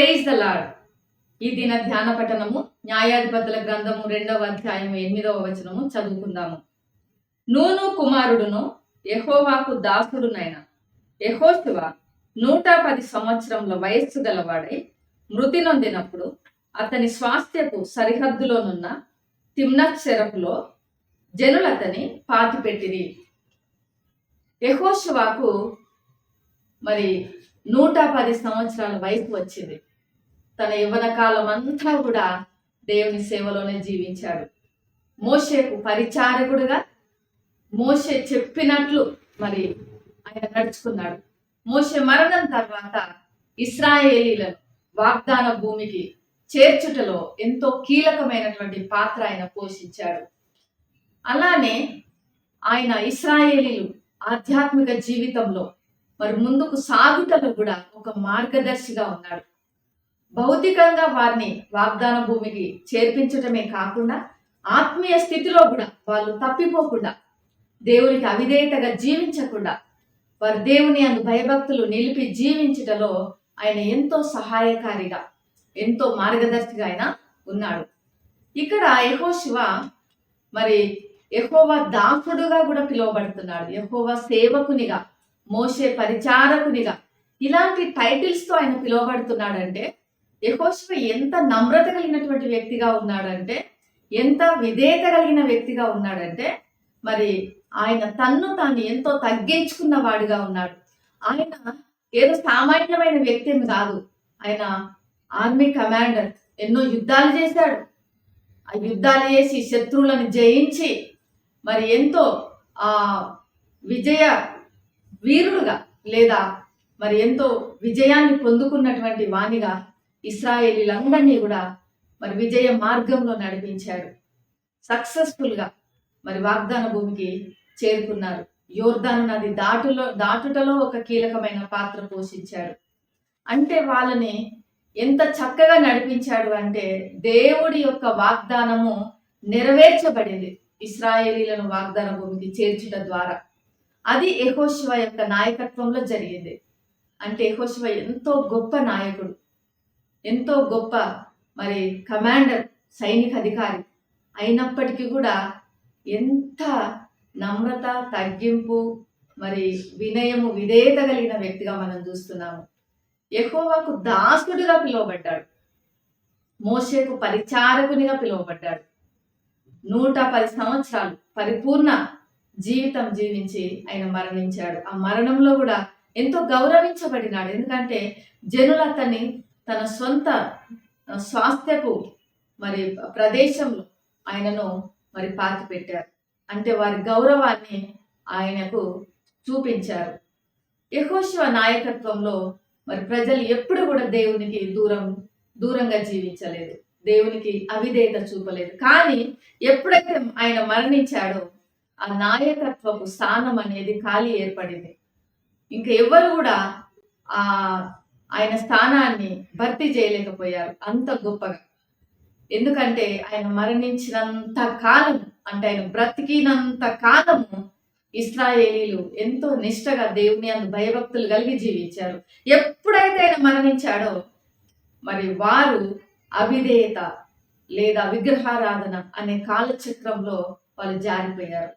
Praise the lord ఈ దిన ధ్యాన పఠనము న్యాయాధిపతుల గ్రంథము రెండవ అధ్యాయం ఎనిమిదవ వచనము చదువుకుందాము. నూను కుమారుడును యెహోవాకు దాసుడునైన యహోశివ నూట పది సంవత్సరముల వయస్సు గలవాడై మృతి నొందినప్పుడు అతని స్వాస్థ్యపు సరిహద్దులోనున్న తిమ్నత్ జనులతని పాతిపెట్టిరి. యహోశివాకు మరి నూట పది సంవత్సరాల వయసు వచ్చింది. తన యవ్వన కాలం అంతా కూడా దేవుని సేవలోనే జీవించాడు. మోషేకు పరిచారకుడుగా మోషే చెప్పినట్లు మరి ఆయన నడుచుకున్నాడు. మోషే మరణం తర్వాత ఇస్రాయేలీలను వాగ్దాన భూమికి చేర్చుటలో ఎంతో కీలకమైనటువంటి పాత్ర ఆయన పోషించాడు. అలానే ఆయన ఇస్రాయేలీలు ఆధ్యాత్మిక జీవితంలో మరి ముందుకు సాగుటలో కూడా ఒక మార్గదర్శిగా ఉన్నాడు. భౌతికంగా వారిని వాగ్దాన భూమికి చేర్పించటమే కాకుండా ఆత్మీయ స్థితిలో కూడా వాళ్ళు తప్పిపోకుండా దేవునికి అవిధేయతగా జీవించకుండా వారి దేవుని అందు భయభక్తులు నిలిపి జీవించుటలో ఆయన ఎంతో సహాయకారిగా ఎంతో మార్గదర్శిగా ఆయన ఉన్నాడు. ఇక్కడ యహో శివ మరి యహోవా దాసుడుగా కూడా పిలువబడుతున్నాడు. యహోవా సేవకునిగా మోసే పరిచారకునిగా ఇలాంటి టైటిల్స్తో ఆయన పిలువబడుతున్నాడంటే యహోశివ ఎంత నమ్రత కలిగినటువంటి వ్యక్తిగా ఉన్నాడంటే ఎంత విధేయత కలిగిన వ్యక్తిగా ఉన్నాడంటే మరి ఆయన తన్ను తాను ఎంతో తగ్గించుకున్న వాడిగా ఉన్నాడు. ఆయన ఏదో సామాన్యమైన వ్యక్తి ఏమి కాదు. ఆయన ఆర్మీ కమాండర్ ఎన్నో యుద్ధాలు చేశాడు. ఆ యుద్ధాలు చేసి శత్రువులను జయించి మరి ఎంతో ఆ విజయ వీరుడుగా లేదా మరి ఎంతో విజయాన్ని పొందుకున్నటువంటి వాణిగా ఇస్రాయేలీలందరినీ కూడా మరి విజయ మార్గంలో నడిపించాడు. సక్సెస్ఫుల్గా మరి వాగ్దాన భూమికి చేరుకున్నారు. యోర్దాన్ నది దాటులో దాటుటలో ఒక కీలకమైన పాత్ర పోషించాడు. అంటే వాళ్ళని ఎంత చక్కగా నడిపించాడు అంటే దేవుడి యొక్క వాగ్దానము నెరవేర్చబడింది ఇస్రాయేలీలను వాగ్దాన భూమికి చేర్చుట ద్వారా. అది యెహోషువ యొక్క నాయకత్వంలో జరిగింది. అంటే యెహోషువ ఎంతో గొప్ప నాయకుడు. ఎంతో గొప్ప మరి కమాండర్ సైనిక అధికారి అయినప్పటికీ కూడా ఎంత నమ్రత తగ్గింపు మరి వినయము విధేయత కలిగిన వ్యక్తిగా మనం చూస్తున్నాము. ఎహోవాకు దాసుడుగా పిలువబడ్డాడు. మోషేకు పరిచారకునిగా పిలువబడ్డాడు. నూట పది సంవత్సరాలు పరిపూర్ణ జీవితం జీవించి ఆయన మరణించాడు. ఆ మరణంలో కూడా ఎంతో గౌరవించబడినాడు. ఎందుకంటే జనులు అతన్ని తన సొంత స్వాస్థ్యపు మరి ప్రదేశంలో ఆయనను మరి పాతి పెట్టారు అంటే వారి గౌరవాన్ని ఆయనకు చూపించారు. యహోశివ నాయకత్వంలో మరి ప్రజలు ఎప్పుడు కూడా దేవునికి దూరం దూరంగా జీవించలేదు. దేవునికి అవిధేయత చూపలేదు. కానీ ఎప్పుడైతే ఆయన మరణించాడో ఆ నాయకత్వపు స్థానం అనేది ఖాళీ ఏర్పడింది. ఇంకా ఎవరు కూడా ఆ ఆయన స్థానాన్ని భర్తీ చేయలేకపోయారు. అంత గొప్పగా. ఎందుకంటే ఆయన మరణించినంత కాలం అంటే ఆయన బ్రతికినంత కాలము ఇస్రాయేలీలు ఎంతో నిష్టగా దేవుని అందు భయభక్తులు కలిగి జీవించారు. ఎప్పుడైతే ఆయన మరణించాడో మరి వారు అవిధేయత లేదా విగ్రహారాధన అనే కాలచక్రంలో వాళ్ళు జారిపోయారు.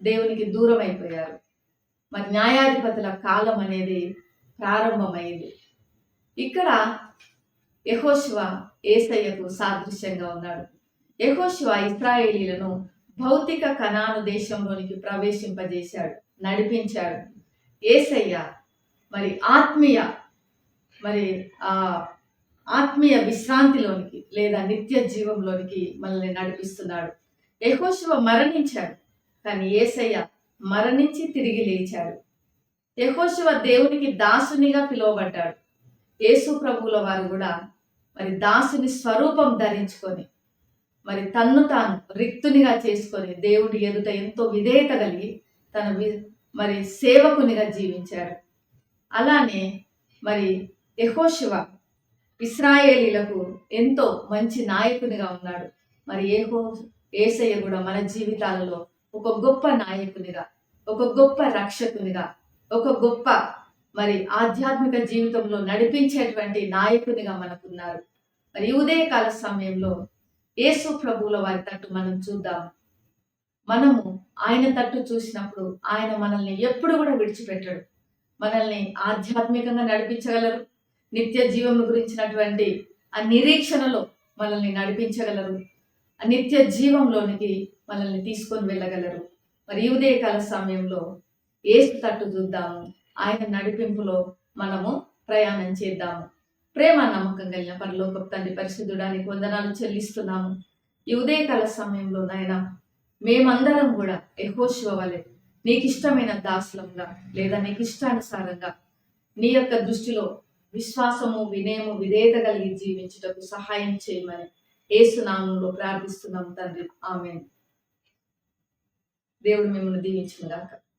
దేవునికి దూరం అయిపోయారు మరి న్యాయాధిపతుల కాలం అనేది ప్రారంభమైంది. ఇక్కడ యహోశివ ఏసయ్యకు సాదృశ్యంగా ఉన్నాడు. యహోశివ ఇస్రాయేలీలను భౌతిక కణాను దేశంలోనికి ప్రవేశింపజేశాడు నడిపించాడు. ఏసయ్య మరి ఆత్మీయ మరి ఆ ఆత్మీయ విశ్రాంతిలోనికి లేదా నిత్య జీవంలోనికి మనల్ని నడిపిస్తున్నాడు. యహోశివ మరణించాడు కానీ ఏసయ్య మరణించి తిరిగి లేచాడు. యహోశివ దేవునికి దాసునిగా పిలువబడ్డాడు. యేసు ప్రభువుల వారు కూడా మరి దాసుని స్వరూపం ధరించుకొని మరి తన్ను తాను రిక్తునిగా చేసుకొని దేవుడి ఎదుట ఎంతో విధేయత కలిగి తన వి మరి సేవకునిగా జీవించాడు. అలానే మరి యహోశివ ఇస్రాయేలీలకు ఎంతో మంచి నాయకునిగా ఉన్నాడు. మరి ఏహో ఏసయ్య కూడా మన జీవితాలలో ఒక గొప్ప నాయకునిగా ఒక గొప్ప రక్షకునిగా ఒక గొప్ప మరి ఆధ్యాత్మిక జీవితంలో నడిపించేటువంటి నాయకునిగా మనకున్నారు. మరి ఉదయకాల సమయంలో యేసు ప్రభువుల వారి తట్టు మనం చూద్దాం. మనము ఆయన తట్టు చూసినప్పుడు ఆయన మనల్ని ఎప్పుడు కూడా విడిచిపెట్టడు. మనల్ని ఆధ్యాత్మికంగా నడిపించగలరు. నిత్య జీవం గురించినటువంటి ఆ నిరీక్షణలో మనల్ని నడిపించగలరు. ఆ నిత్య జీవంలోనికి మనల్ని తీసుకొని వెళ్ళగలరు. మరి ఉదయకాల సమయంలో ఏసు తట్టు చూద్దాము. ఆయన నడిపింపులో మనము ప్రయాణం చేద్దాము. ప్రేమ నమ్మకం కలిగిన పరలోక తండ్రి పరిశుద్ధుడానికి వందనాలు చెల్లిస్తున్నాము. ఈ ఉదయకాల సమయంలో నాయన మేమందరం కూడా ఎహోశివ వలె నీకు ఇష్టమైన దాసులంగా లేదా నీకు ఇష్టానుసారంగా నీ యొక్క దృష్టిలో విశ్వాసము వినయము విధేయత కలిగి జీవించుటకు సహాయం చేయమని ఏసునామంలో ప్రార్థిస్తున్నాం తండ్రి. ఆమె దేవుడు మిమ్మల్ని దీవించుగాక